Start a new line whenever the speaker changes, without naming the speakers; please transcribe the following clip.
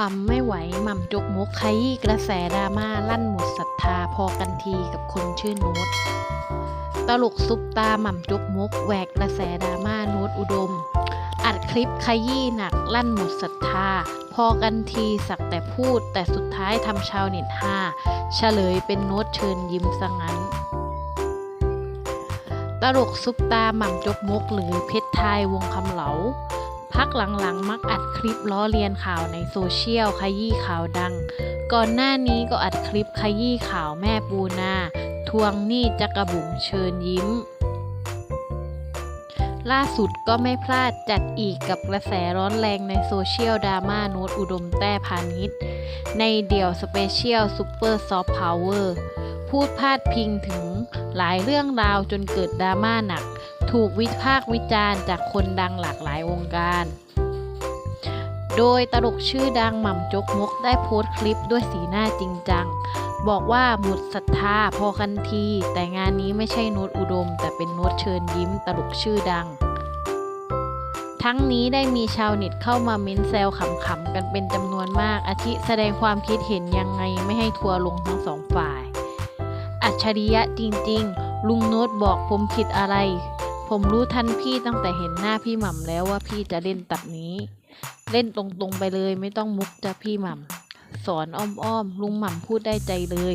ทำไม่ไหวหม่ำจกมกขยี้กระแสดราม่าลั่นหมดศรัทธาพอกันทีกับคนชื่อโน้ตตลกซุปตาหม่ำจกมกแหวกกระแสดราม่าโน้ตอุดม อัดคลิปขยี้หนักลั่นหมดศรัทธา พอกันทีสักแต่พูดแต่สุดท้ายทำชาวเน็ตห้าเฉลยเป็นโน้ตเชิญยิ้มซะงั้น ตลกซุปตาหม่ำจกมกหรือเพชรไทยวงคำเหลา พักหลังๆ มักอัดคลิปล้อเลียนข่าวในโซเชียลขยี้ข่าวดัง ก่อนหน้านี้ก็อัดคลิปขยี้ข่าวแม่ปูนา ทวงหนี้จักระบุ๋มเชิญยิ้ม ล่าสุดก็ไม่พลาดจัดอีกกับกระแสร้อนแรงในโซเชียลดราม่าโน้ตอุดมแต้พาณิชย์ในเดี่ยวสเปเชียลซูเปอร์ซอฟต์พาวเวอร์ พูดพาดพิงถึงหลายเรื่องราวจนเกิดดราม่าหนัก ถูกวิพากษ์วิจารณ์จากคนดังหลากหลายวงการ โดยตลกชื่อดังหม่ำจกมกได้โพสต์คลิปด้วยสีหน้าจริงจัง บอกว่าหมดศรัทธาพอกันที แต่งานนี้ไม่ใช่โน้ตอุดม แต่เป็นโน้ตเชิญยิ้มตลกชื่อดังทั้งนี้ได้มีชาวเน็ตเข้ามาเม้นแซวขำๆกันเป็นจำนวนมากอาทิแสดงความคิดเห็นยังไงไม่ให้ทัวลงทั้งสองฝ่าย ฉริยะจริงๆ ลุงโน้ตบอกผมผิดอะไร ผมรู้ทันพี่ตั้งแต่เห็นหน้าพี่หม่ำแล้วว่าพี่จะเล่นตับนี้ เล่นตรงๆไปเลยไม่ต้องมุกจ้ะพี่หม่ำสอนอ้อมๆ ลุงหม่ำพูดได้ใจเลย